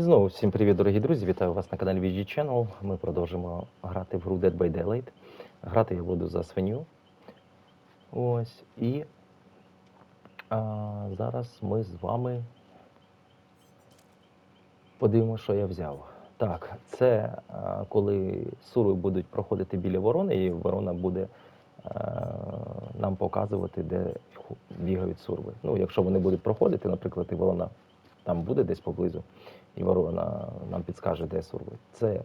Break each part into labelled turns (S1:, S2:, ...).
S1: І знову всім привіт, дорогі друзі! Вітаю вас на каналі VG Channel. Ми продовжимо грати в гру Dead by Daylight. Грати я буду за свиню. Ось. І а, зараз ми з вами подивимося, що я взяв. Так, це а, коли сури будуть проходити біля ворони, і ворона буде а, нам показувати, де бігають сурви. Ну, якщо вони будуть проходити, наприклад, і ворона там буде десь поблизу, і ворона нам підскаже, де сурви. Це е,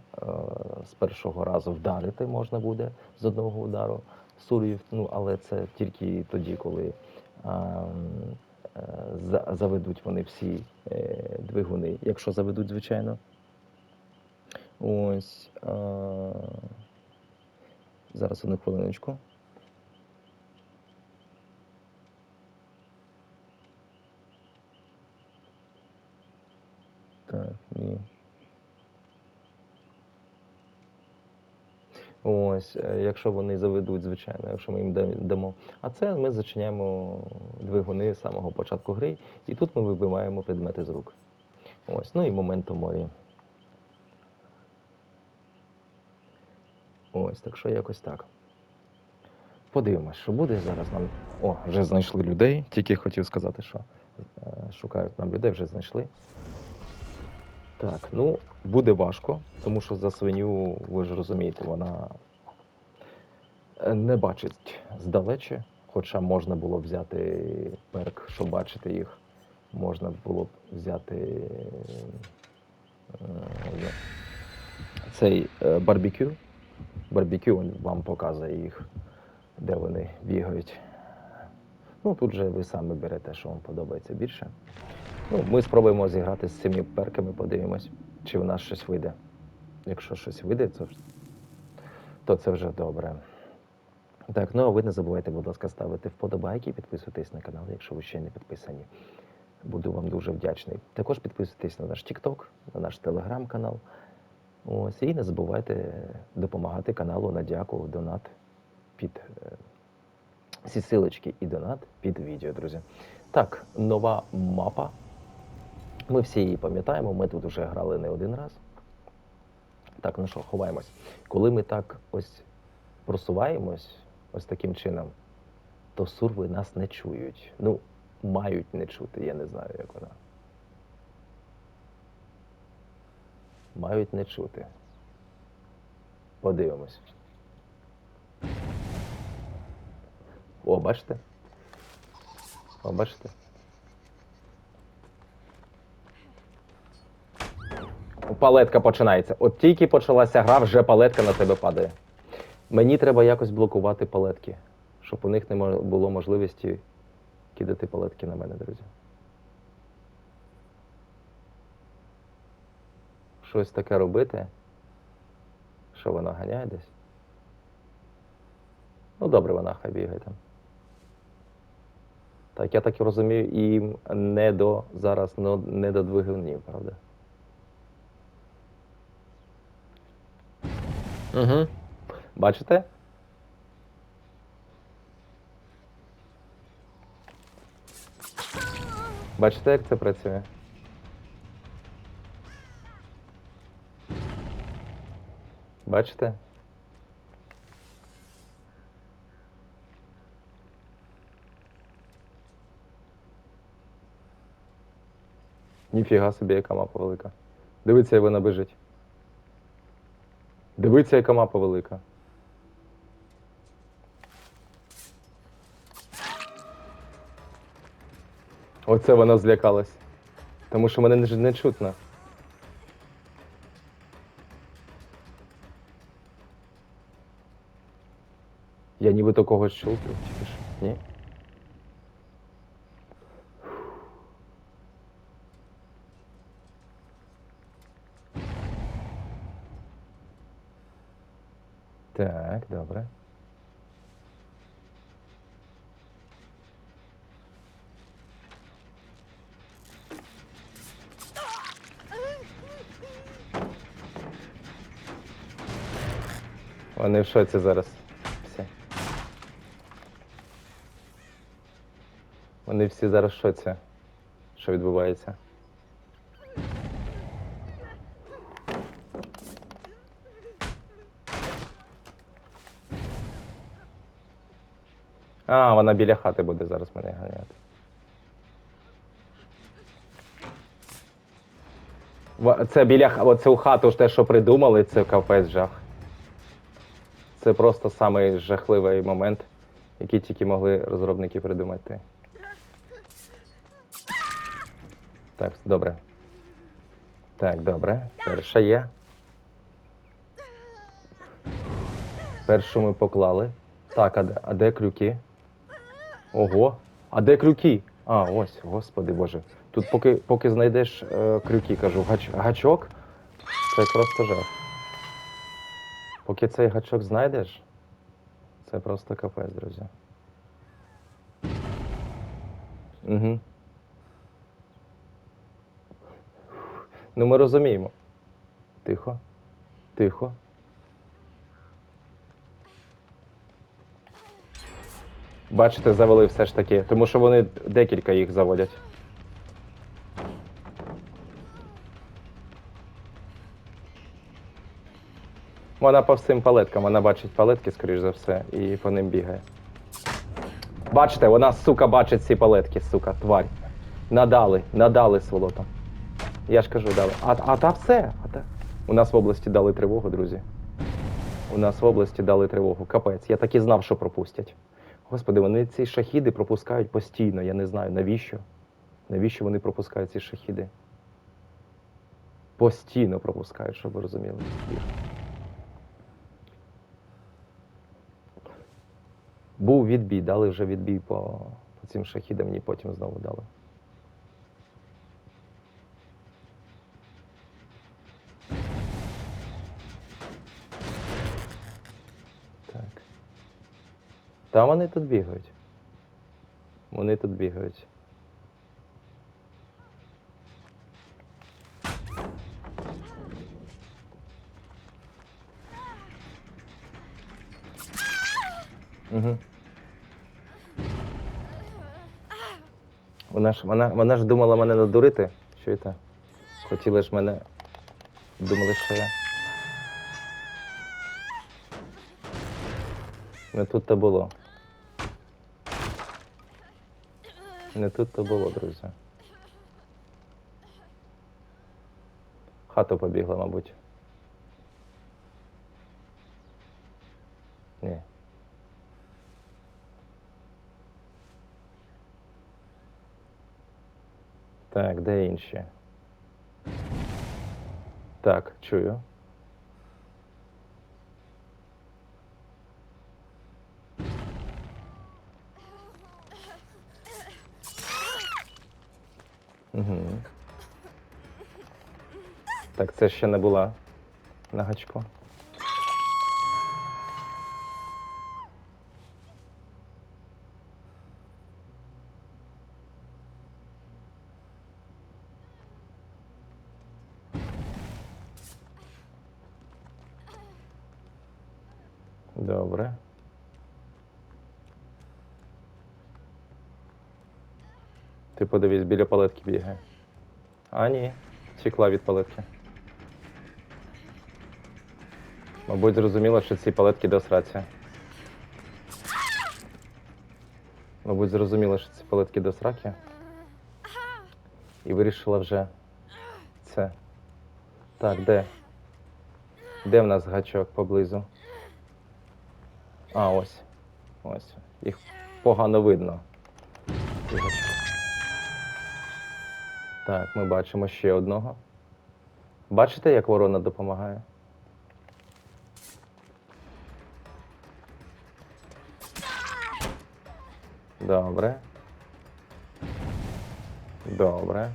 S1: з першого разу вдарити можна буде з одного удару сурів, ну але це тільки тоді, коли е, е, заведуть вони всі е, двигуни, якщо заведуть, звичайно. Ось. Е, зараз одну хвилиночку. Так, ні. Ось, е, якщо вони заведуть, звичайно, якщо ми їм дамо. А це ми зачиняємо двигуни з самого початку гри, і тут ми вибиваємо предмети з рук. Ось, ну і моменту морі. Ось, так що якось так. Подивимось, що буде зараз нам. О, вже знайшли людей. Тільки хотів сказати, що е, шукають нам людей, вже знайшли. Так, ну, буде важко, тому що за свиню, ви ж розумієте, вона не бачить здалече, хоча можна було взяти перк, щоб бачити їх, можна було б взяти е, цей е, барбекю. Барбекю вам показує їх, де вони бігають. Ну, тут же ви самі берете, що вам подобається більше. Ну, ми спробуємо зіграти з цими перками, подивимось, чи в нас щось вийде. Якщо щось вийде, то, то це вже добре. Так, ну а ви не забувайте, будь ласка, ставити вподобайки, підписуйтесь на канал, якщо ви ще не підписані. Буду вам дуже вдячний. Також підписуйтесь на наш TikTok, на наш телеграм-канал. Ось, і не забувайте допомагати каналу на дяку, донат під е, всі силочки і донат під відео, друзі. Так, нова мапа. Ми всі її пам'ятаємо, ми тут вже грали не один раз. Так, ну що, ховаємось. Коли ми так ось просуваємось, ось таким чином, то сурви нас не чують. Ну, мають не чути, я не знаю, як вона. Мають не чути. Подивимось. О, бачите? О, бачите? Палетка починається. От тільки почалася гра, вже палетка на тебе падає. Мені треба якось блокувати палетки, щоб у них не було можливості кидати палетки на мене, друзі. Щось таке робити. Що вона ганяє десь? Ну, добре, вона хай бігає там. Так, я так і розумію, їм не до зараз не до двигунів, правда? Угу. Бачите? Бачите, як це працює? Бачите? Ніфіга собі, яка мапа велика. Дивіться, як вона бежить. Дивіться, яка мапа велика. Оце вона злякалась. Тому що мене не, чутно. Я нібито когось чув. Ні? Так, добре. Вони в шоці зараз. Всі. Вони всі зараз в шоці. Що відбувається? А, вона біля хати буде зараз мене ганяти. Це біля оце у хату ж те, що придумали, це капець жах. Це просто самий жахливий момент, який тільки могли розробники придумати. Так, добре. Так, добре. Перша є. Першу ми поклали. Так, а де, а де крюки? Ого. А де крюки? А, ось, господи боже. Тут поки, поки знайдеш е, крюки, кажу, гач, гачок, це просто жах. Поки цей гачок знайдеш, це просто капець, друзі. Угу. Ну, ми розуміємо. Тихо. Тихо. Бачите, завели все ж таки, тому що вони декілька їх заводять. Вона по всім палеткам, вона бачить палетки, скоріш за все, і по ним бігає. Бачите, вона, сука, бачить ці палетки, сука, тварь. Надали, надали сволотам. Я ж кажу, дали. А, а та все. А та... У нас в області дали тривогу, друзі. У нас в області дали тривогу. Капець. Я так і знав, що пропустять. Господи, вони ці шахіди пропускають постійно. Я не знаю, навіщо? Навіщо вони пропускають ці шахіди? Постійно пропускають, щоб ви розуміли. Був відбій, дали вже відбій по, по цим шахідам, мені потім знову дали. Так. Та вони тут бігають. Вони тут бігають. Угу. Вона ж, вона, вона ж думала мене надурити. Чуєте? Хотіли ж мене. Думали, що я. Не тут то було. Не тут то було, друзі. Хату побігла, мабуть. Ні. Так, де інші? Так, чую. Угу. Так, це ще не була на гачку. Добре. Ти подивись, біля палетки бігає. А, ні, тікла від палетки. Мабуть, зрозуміла, що ці палетки до сраці. Мабуть, зрозуміла, що ці палетки до сраки. І вирішила вже це. Так, де? Де в нас гачок поблизу? А, ось. Ось. Їх погано видно. Так, ми бачимо ще одного. Бачите, як ворона допомагає? Добре. Добре.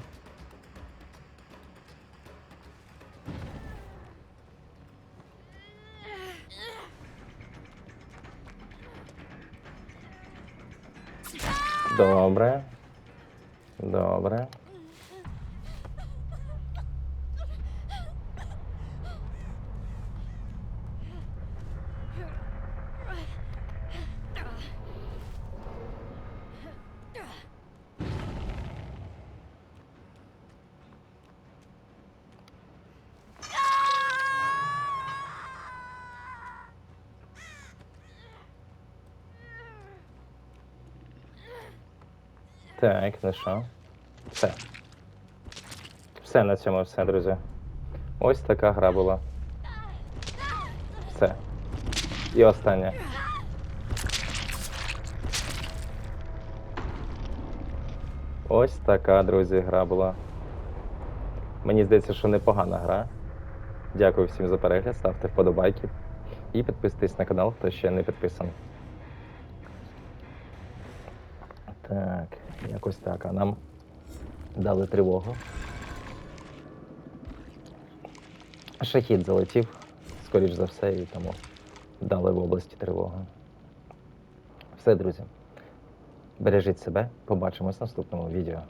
S1: Добре. Добре. Так, ну що? Все. Все на цьому все, друзі. Ось така гра була. Все. І останнє. Ось така, друзі, гра була. Мені здається, що непогана гра. Дякую всім за перегляд, ставте вподобайки і підписуйтесь на канал, хто ще не підписаний. Так, якось так. А нам дали тривогу. Шахід залетів, скоріш за все, і тому дали в області тривогу. Все, друзі. Бережіть себе, побачимось в наступному відео.